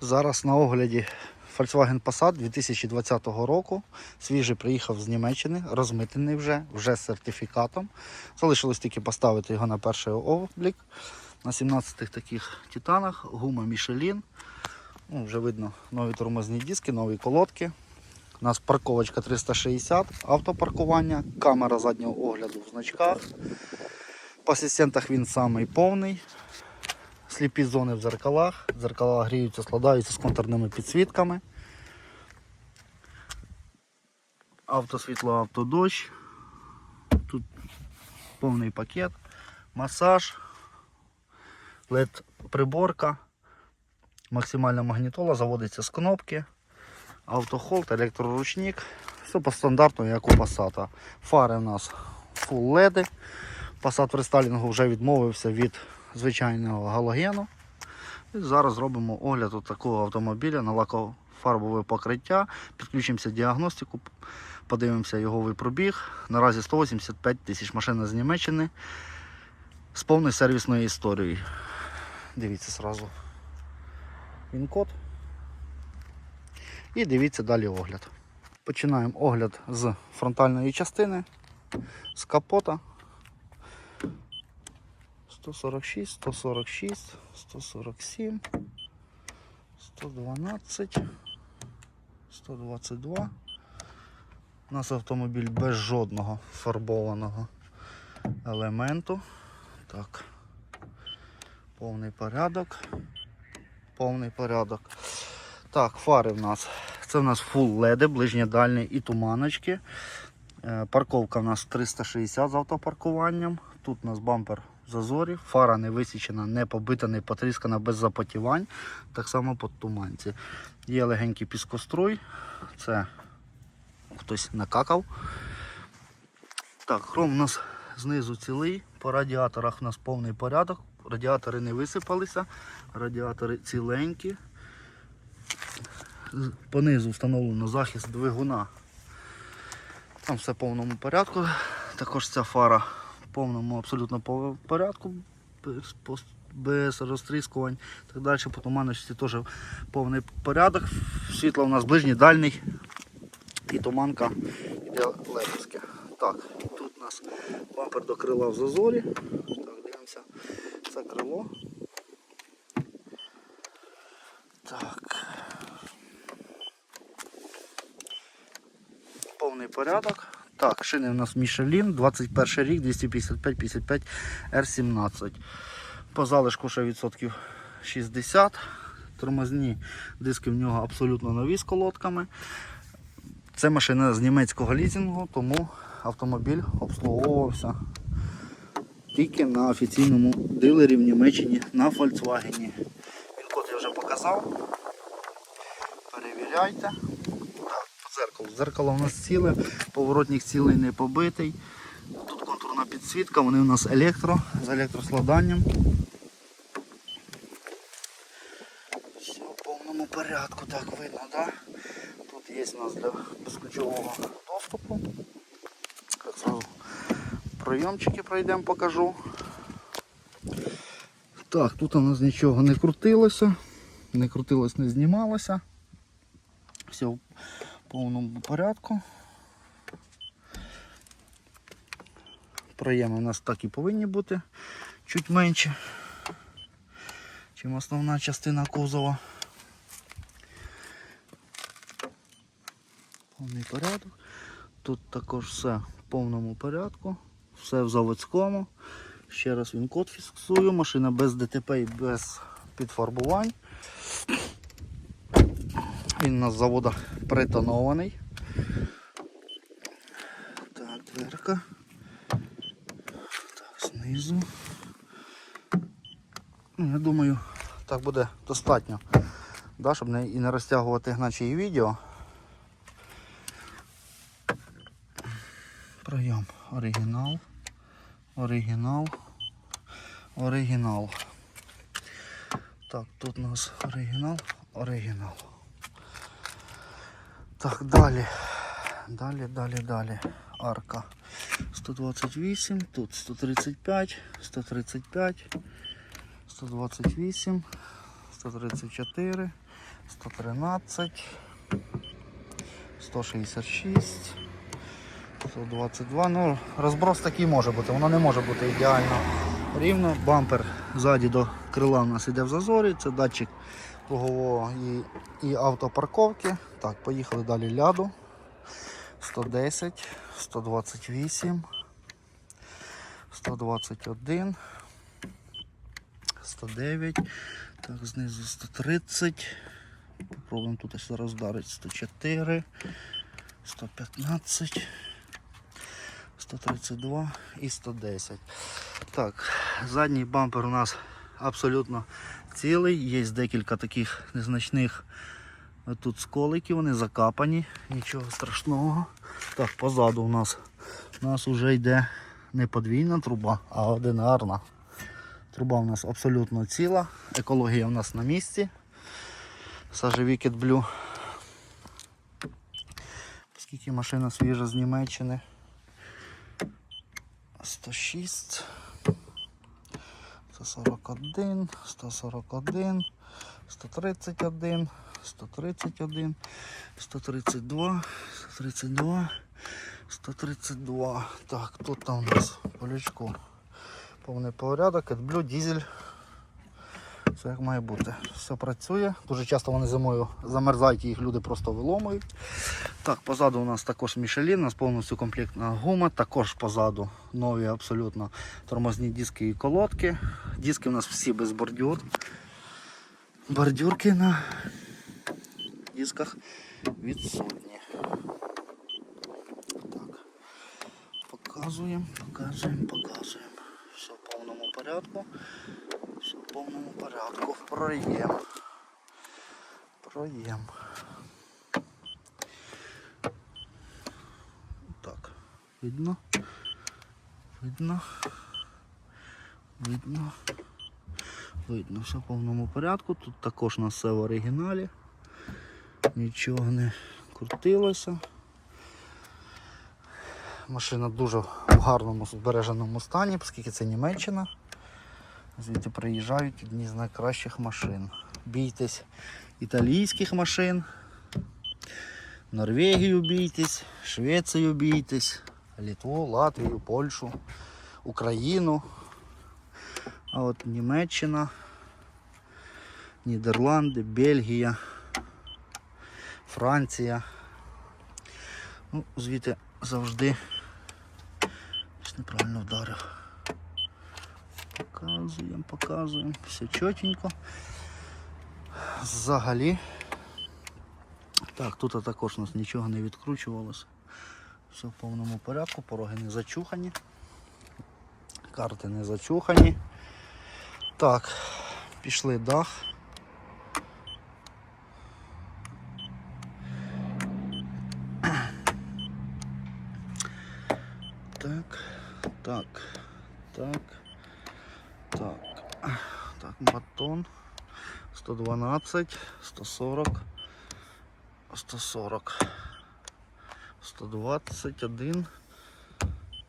Зараз на огляді Volkswagen Passat 2020 року. Свіжий приїхав з Німеччини, розмитений вже, вже з сертифікатом. Залишилось тільки поставити його на перший облік. На 17 таких титанах, гума Michelin. Ну, вже видно нові тормозні диски, нові колодки. У нас парковочка 360, автопаркування, камера заднього огляду в значках. По асистентах він самий повний. Сліпі зони в дзеркалах. Дзеркала гріються, складаються з контурними підсвітками. Автосвітло, автодощ. Тут повний пакет, масаж, LED приборка, максимальна магнітола, заводиться з кнопки, автохолд, електроручник. Все по стандарту, як у Passat. Фари у нас full LED. Passat в рестайлінгу вже відмовився від звичайного галогену. І зараз зробимо огляд такого автомобіля на лакофарбове покриття. Підключимося діагностику, подивимося його пробіг. Наразі 185 тисяч машина з Німеччини з повною сервісною історією. Дивіться зразу він код. І дивіться далі огляд. Починаємо огляд з фронтальної частини, з капота. 146, 146, 147, 112, 122. У нас автомобіль без жодного фарбованого елементу. Так. Повний порядок. Повний порядок. Так, фари в нас. Це в нас full LED, ближньодальні і туманочки. Е, Парковка в нас 360 з автопаркуванням. Тут у нас бампер в зазорі, фара не висічена, не побита, не потріскана, без запотівань. Так само по туманці. Є легенький піскоструй. Це хтось накакав. Так, хром у нас знизу цілий. По радіаторах у нас повний порядок. Радіатори не висипалися, радіатори ціленькі. Понизу встановлено захист двигуна. Там все в повному порядку. Також ця фара повному абсолютно порядку, без, без розтріскувань. Так далі по туманності теж повний порядок. Світло у нас ближній, дальній і туманка йде лепівське. Так, тут у нас бампер до крила в зазорі. Так, дивимося. Це крило. Так. Повний порядок. Так, шини у нас Michelin, 21 рік, 255-55 R17. По залишку ще відсотків 60. Тормозні диски в нього абсолютно нові з колодками. Це машина з німецького лізінгу, тому автомобіль обслуговувався тільки на офіційному дилері в Німеччині на Volkswagen. Він код я вже показав. Перевіряйте. По. Дзеркало у нас ціле, поворотник цілий не побитий. Тут контурна підсвітка, вони у нас електро з електроскладанням. Все в повному порядку, так видно, так? Тут є у нас для безключового доступу. Пройомчики пройдемо, покажу. Так, тут у нас нічого не крутилося, не крутилось, не знімалося. Все повному порядку. Проєми у нас так і повинні бути чуть менше, ніж основна частина кузова. Повний порядок. Тут також все в повному порядку, все в заводському. Ще раз він код фіксую, машина без ДТП і без підфарбувань. Він у нас завода притонований. Так, дверка. Так, знизу. Ну, я думаю, так буде достатньо. Да, щоб не, і не розтягувати наче і відео. Прийом. Оригінал. Оригінал. Оригінал. Так, тут у нас оригінал. Оригінал. Так, далі. Далі, далі, далі. Арка. 128, тут 135, 135, 128, 134, 113, 166, 122. Ну, розброс такий може бути, воно не може бути ідеально рівно. Бампер ззаді до крила у нас йде в зазорі, це датчик кругового і, і автопарковки. Так, поїхали далі ляду. 110, 128, 121, 109, так, знизу 130. Попробуємо тут зараз вдарити 104, 115, 132 і 110. Так, задній бампер у нас абсолютно цілий. Є декілька таких незначних тут сколики, вони закапані, нічого страшного. Так, позаду у нас у нас вже йде не подвійна труба, а одинарна. Труба у нас абсолютно ціла, екологія у нас на місці. Сажевікет Блю. Оскільки машина свіжа з Німеччини. 106, 141, 141, 131, 131, 132, 132, 132. Так, тут там у нас полючку повний порядок, AdBlue, дізель. Все як має бути. Все працює. Дуже часто вони зимою замерзають і їх люди просто виломують. Так, позаду у нас також Мішелін, у нас повністю комплектна гума, також позаду нові абсолютно тормозні диски і колодки. Диски у нас всі без бордюр. Бордюрки на дисках відсутні. Так. Показуємо, показуємо, показуємо. Повному порядку. Все в повному порядку. Проєм. Проєм. Так, видно. Видно. Видно. Видно, все в повному порядку. Тут також у нас все в оригіналі. Нічого не крутилося. Машина дуже в гарному збереженому стані, оскільки це Німеччина. Звідти приїжджають одні з найкращих машин. Бійтесь італійських машин. Норвегію бійтесь, Швецію бійтесь, Литву, Латвію, Польщу, Україну. А от Німеччина, Нідерланди, Бельгія, Франція. Ну, звідти завжди Неправильно вдарив. Показуємо, показуємо. Все чотенько. Взагалі. Так, тут також у нас нічого не відкручувалося. Все в повному порядку, пороги не зачухані. Карти не зачухані. Так, пішли дах. Так, так, так, так, так, батон. 112, 140, 140, 121,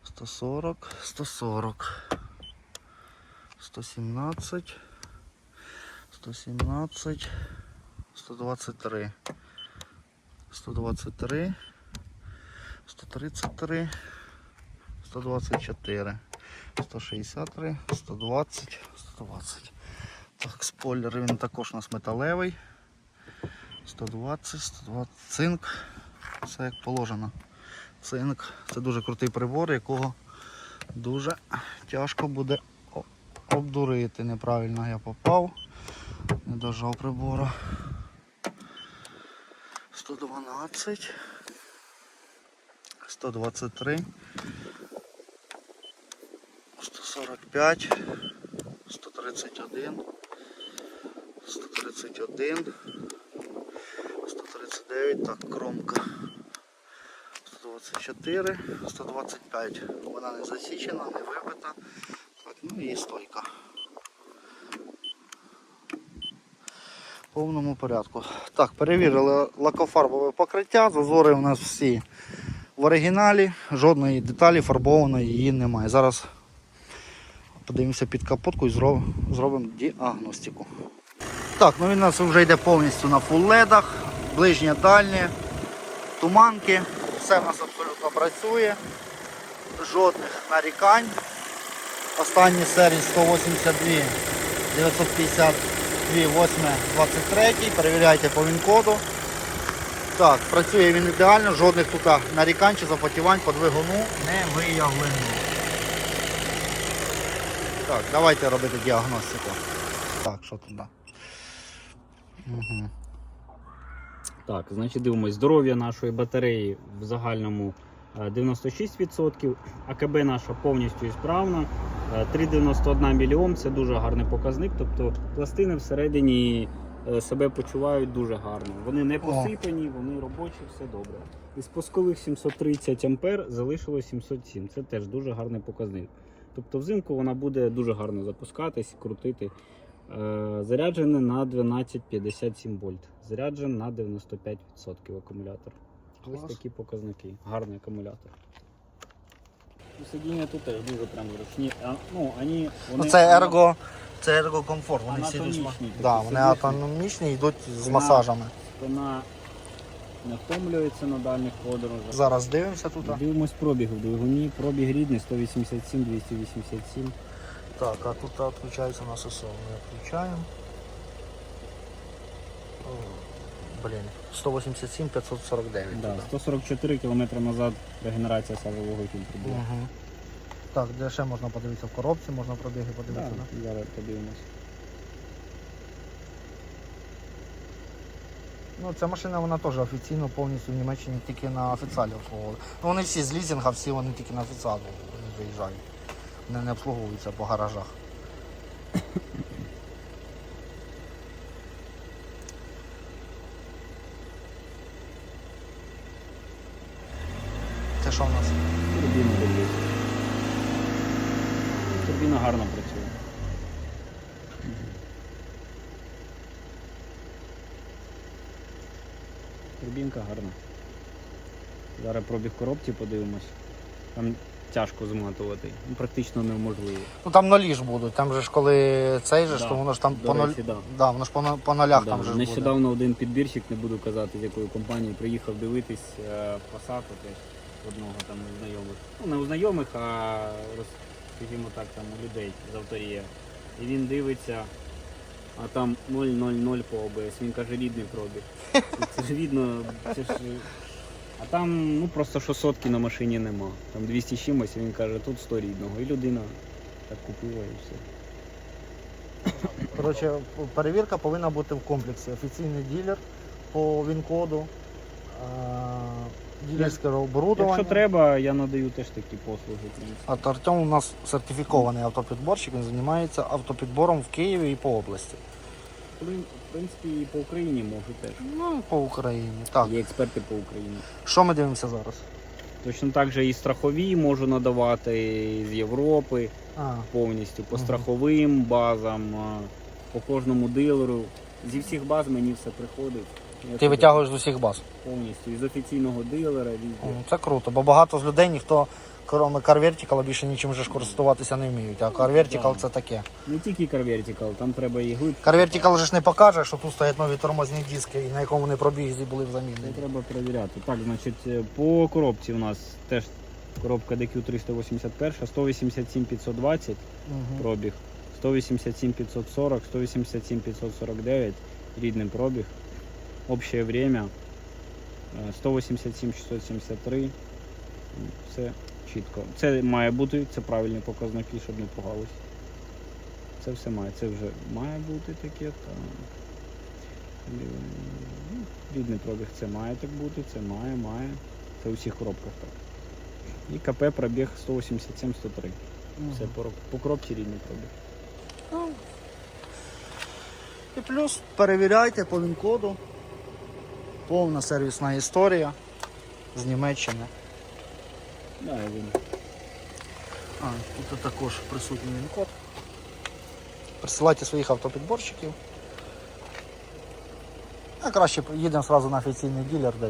140, 140, 117, 117, 123, 123, 133, 124, 163, 120, 120. Так, спойлер він також у нас металевий. 120, 120 цинк. Все як положено. Цинк. Це дуже крутий прибор, якого дуже тяжко буде обдурити. Неправильно я попав. Не дожав прибора. 112. 123. 145, 131, 131, 139, так, кромка. 124, 125. Вона не засічена, не вибита. Так, ну і стойка. В повному порядку. Так, перевірили лакофарбове покриття, зазори у нас всі в оригіналі, жодної деталі фарбованої її немає. Зараз подивимося під капотку і зроб- зробимо діагностику. Так, ну він у нас вже йде повністю на фулледах, ближнє дальнє, туманки. Все в нас абсолютно працює. Жодних нарікань. Останній серій 182 952 8 23. Перевіряйте по він-коду. Так, працює він ідеально, жодних тут нарікань чи запотівань по двигуну не виявлено. Так, давайте робити діагностику. Так, що туди? Угу. Так, значить дивимось, здоров'я нашої батареї в загальному е, 96%, АКБ наша повністю ісправна. Е, 3,91 мільйон це дуже гарний показник. Тобто пластини всередині е, себе почувають дуже гарно. Вони не посипані, вони робочі, все добре. Із пускових 730 ампер залишилось 707. Це теж дуже гарний показник. Тобто взимку вона буде дуже гарно запускатись, крутити. Е, Заряджений на 12,57 вольт. Заряджений на 95% акумулятор. Клас. Ось такі показники. Гарний акумулятор. Сидіння тут теж дуже прям зручні. А, ну, вони, Ну, вони, це ерго, це ергокомфорт. Вони всі йдуть. з Анатомічні такі, Да, вони сидиш, автономічні йдуть з Вона- масажами. Спина не втомлюється на дальніх подорожах. Зараз дивимося тут. Дивимось пробіг в двигуні. Пробіг рідний 187, 287. Так, а тут відключається у нас СО. Ми відключаємо. Блін, 187 549. Да, туди. 144 км назад регенерація сажового фільтру була. Мгм. Так, де ще можна подивитися в коробці, можна пробіги Да, подивитися. Да, зараз подивимось. Ну, ця машина вона теж офіційно повністю в Німеччині тільки на офіціалі обслуговували. Ну, вони всі з лізінга, всі вони тільки на офіціалі виїжджають. Вони не обслуговуються по гаражах. Це що в нас? Турбіну дивлюсь. Турбіна гарно працює. Турбінка гарна. Зараз пробіг коробці подивимось. Там тяжко зматувати. Ну, практично неможливо. Ну там нолі ж будуть, там же ж коли цей же ж, Да, то воно ж там по, ноль... речі, да. да, воно ж по, по нолях Да, там же ж буде. Нещодавно один підбірщик, не буду казати з якої компанії, приїхав дивитись е, посадку теж одного там у знайомих. Ну не у знайомих, а скажімо так, там у людей з авторія. І він дивиться, а там 0,00 по ОБС. Він каже, рідний пробіг. Це ж видно, це ж. А там ну просто що сотки на машині нема. Там 200 з чимось, він каже, тут 100 рідного. І людина так купила і все. Коротше, перевірка повинна бути в комплексі. Офіційний ділер по ВІН-коду, е, оборудовання. Якщо треба, я надаю теж такі послуги. От Артем у нас сертифікований автопідборщик, він займається автопідбором в Києві і по області. В принципі, і по Україні можу теж. Ну, по Україні. Так, Є експерти по Україні. що ми дивимося зараз? Точно так же і страхові можу надавати з Європи А, повністю по Мгм. страховим базам, по кожному дилеру. Зі всіх баз мені все приходить. Ти витягуєш з усіх баз. повністю із офіційного дилера. везде. Це круто, бо багато з людей ніхто, крім CarVertical, більше нічим же ж користуватися не вміють. А CarVertical Да. це таке. Не тільки CarVertical, там треба і глиб. CarVertical же ж не покаже, що тут стоять нові тормозні диски, і на якому вони пробігзі були Це замінені. треба перевіряти. Так, значить, е, по коробці у нас теж коробка DQ 381, 187 520 Мгм. пробіг, 187 540, 187 549 рідний пробіг. Общее время е, 187 673. М, Все чітко. Це має бути, це правильні показники, щоб не пугались. Це все має. Це вже має бути таке. Та... Рідний пробіг це має так бути, це має, має. Це у всіх коробках так. І КП пробіг 187-103. Все Мгм. по, роб- по коробці рідний пробіг. Ну, І плюс перевіряйте по він-коду. Повна сервісна історія з Німеччини. Да, я. А, тут також присутній він-код. Присилайте своїх автопідборщиків. А краще їдемо одразу на офіційний ділер, де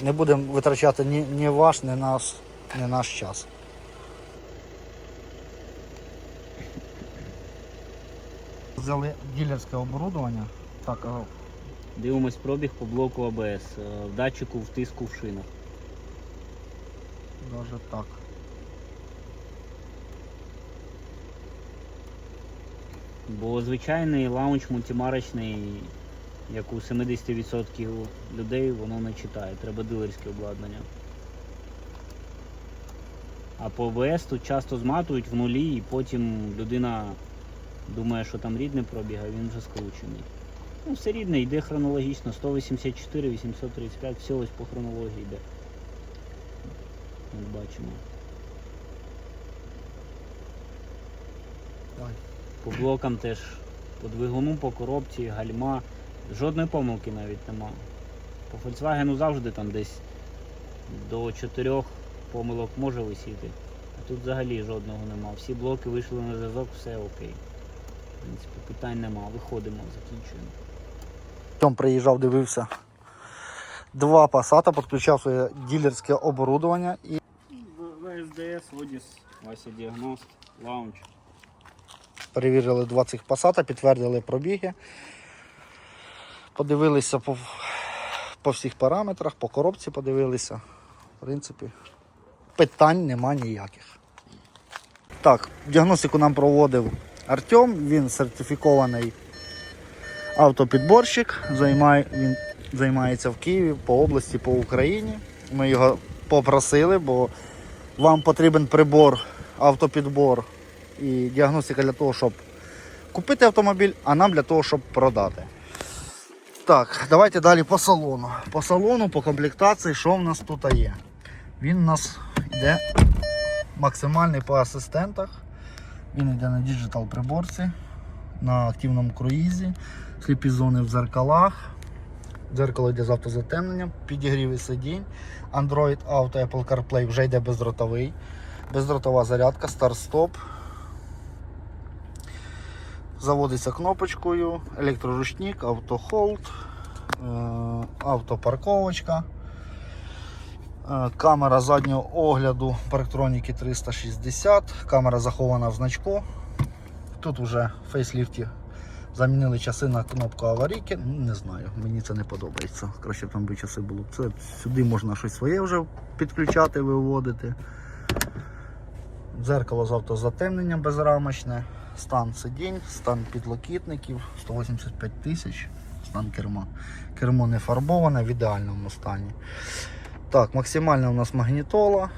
не будемо витрачати ні, ні ваш, ні наш, ні наш час. Взяли дилерське оборудовання. Так, Дивимось пробіг по блоку АБС, е, в датчику втиску в шинах. даже так. Бо звичайний лаунч мультимарочний, як у 70% людей, воно не читає. Треба дилерське обладнання. А по ОБС тут часто зматують в нулі, і потім людина думає, що там рідний пробіг, а він вже скручений. Ну, все рідне, йде хронологічно. 184, 835, все ось по хронології йде. От бачимо. По блокам теж по двигуну, по коробці, гальма. Жодної помилки навіть нема. По Volkswagen завжди там десь до 4 помилок може висіти. А тут взагалі жодного нема. Всі блоки вийшли на зв'язок, все окей. В принципі, питань нема. Виходимо, закінчуємо. Тьом приїжджав, дивився. Два пасата, підключав своє дилерське оборудовання і ВСДС, Одіс, Вася Діагност, лаунч. перевірили два цих пасата, підтвердили пробіги. Подивилися по, по всіх параметрах, по коробці подивилися. В принципі, питань нема ніяких. Так, діагностику нам проводив Артем, він сертифікований автопідборщик, займає, він займається в Києві по області, по Україні. Ми його попросили, бо вам потрібен прибор, автопідбор і діагностика для того, щоб купити автомобіль, а нам для того, щоб продати. Так, давайте далі по салону. По салону, по комплектації, що в нас тут є? Він у нас йде максимальний по асистентах. Він йде на діджитал приборці, на активному круїзі, сліпі зони в зеркалах. Дзеркало йде з автозатемненням, підігріви сидінь. Android Auto Apple CarPlay вже йде бездротовий. Бездротова зарядка, старт-стоп. Заводиться кнопочкою, електроручник, автохолд, е, автопарковочка. Е, Камера заднього огляду парктроніки 360, камера захована в значку. Тут вже в фейсліфті замінили часи на кнопку аварійки. Ну, Не знаю, мені це не подобається. Краще там би часи було. Це сюди можна щось своє вже підключати, виводити. Дзеркало з автозатемненням безрамочне, стан сидінь, стан підлокітників 185 тисяч, стан керма. Кермо не фарбоване в ідеальному стані. Так, максимальна у нас магнітола.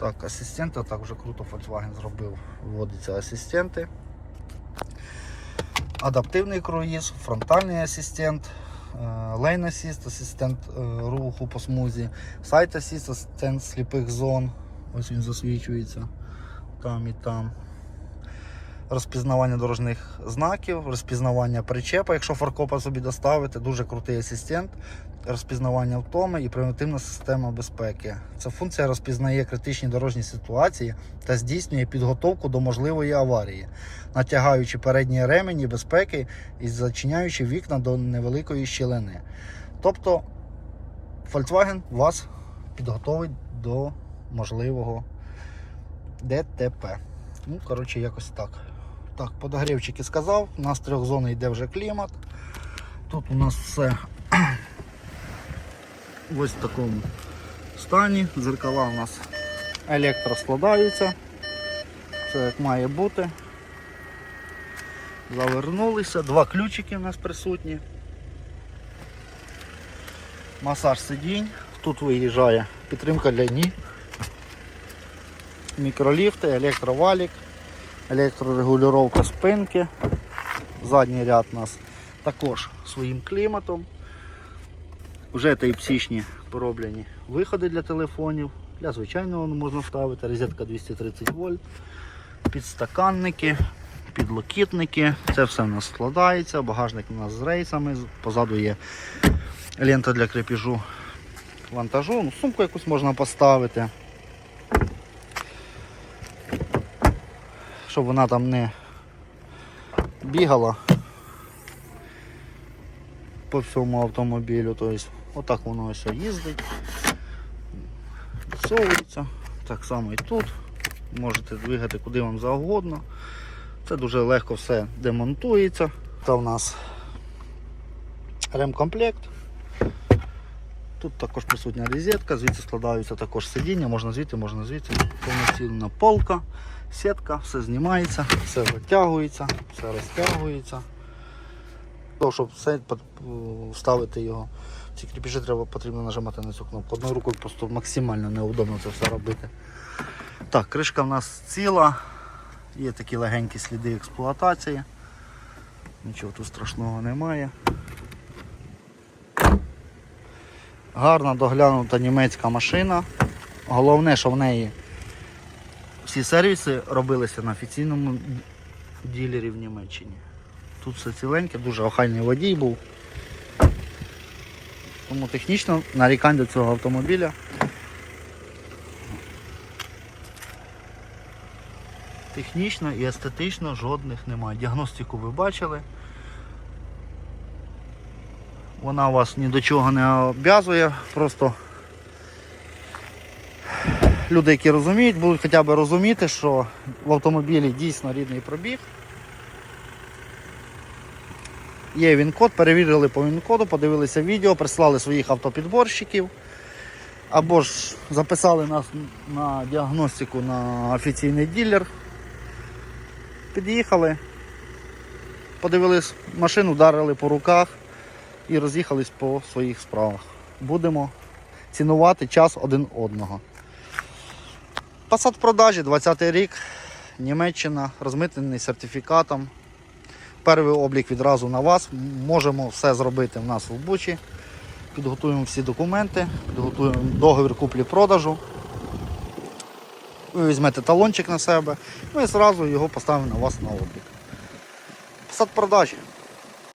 Так, асистенти, так вже круто Volkswagen зробив. Вводяться асистенти. Адаптивний круїз, фронтальний асистент, лейн асист, асистент е, руху по смузі, сайт асист, асистент сліпих зон. Ось він засвічується там і там. Розпізнавання дорожніх знаків, розпізнавання причепа, якщо фаркопа собі доставити, дуже крутий асистент, розпізнавання втоми і превентивна система безпеки. Ця функція розпізнає критичні дорожні ситуації та здійснює підготовку до можливої аварії, натягаючи передні ремені безпеки і зачиняючи вікна до невеликої щілини. Тобто Volkswagen вас підготовить до можливого ДТП. Ну, коротше, якось так. Так, подогрівчики сказав, у нас трьохзонний йде вже клімат. Тут у нас все ось в такому стані. Зеркала у нас електроскладаються. Все як має бути. Завернулися. Два ключики у нас присутні. Масаж сидінь. Тут виїжджає підтримка для ніг. Мікроліфти, електровалік, електрорегулювання спинки. Задній ряд у нас також своїм кліматом. Вже тайпсічні пороблені виходи для телефонів. Для звичайного можна вставити, розетка 230 вольт, підстаканники, підлокітники. Це все в нас складається, багажник у нас з рейсами, позаду є лента для крепежу вантажу, ну, сумку якусь можна поставити. Щоб вона там не бігала по всьому автомобілю. Тобто, отак воно ось їздить, відсовується. Так само і тут. Можете двигати куди вам завгодно. Це дуже легко все демонтується. Це у нас ремкомплект. Тут також присутня розетка, звідси складаються також сидіння, можна звідти, можна звідси. Повноцінна полка, сітка, все знімається, все витягується, все розтягується. Того, щоб все вставити його. Ці кріпежі треба потрібно нажимати на цю кнопку. Одною рукою просто максимально неудобно це все робити. Так, кришка в нас ціла, є такі легенькі сліди експлуатації. Нічого тут страшного немає. Гарна доглянута німецька машина. Головне, що в неї всі сервіси робилися на офіційному ділері в Німеччині. Тут все ціленьке, дуже охайний водій був. Тому технічно нарікань до цього автомобіля. Технічно і естетично жодних немає. Діагностику ви бачили. Вона вас ні до чого не обов'язує, просто люди, які розуміють, будуть хоча б розуміти, що в автомобілі дійсно рідний пробіг. Є він-код, перевірили по він-коду, подивилися відео, прислали своїх автопідборщиків. Або ж записали нас на діагностику на офіційний ділер. Під'їхали, подивились машину, вдарили по руках і роз'їхались по своїх справах. Будемо цінувати час один одного. В продажі 20 й рік, Німеччина, розмитнений сертифікатом. Перший облік відразу на вас. Можемо все зробити в нас в Бучі. Підготуємо всі документи, підготуємо договір куплі-продажу. Ви візьмете талончик на себе, ми одразу його поставимо на вас на облік. В продажі.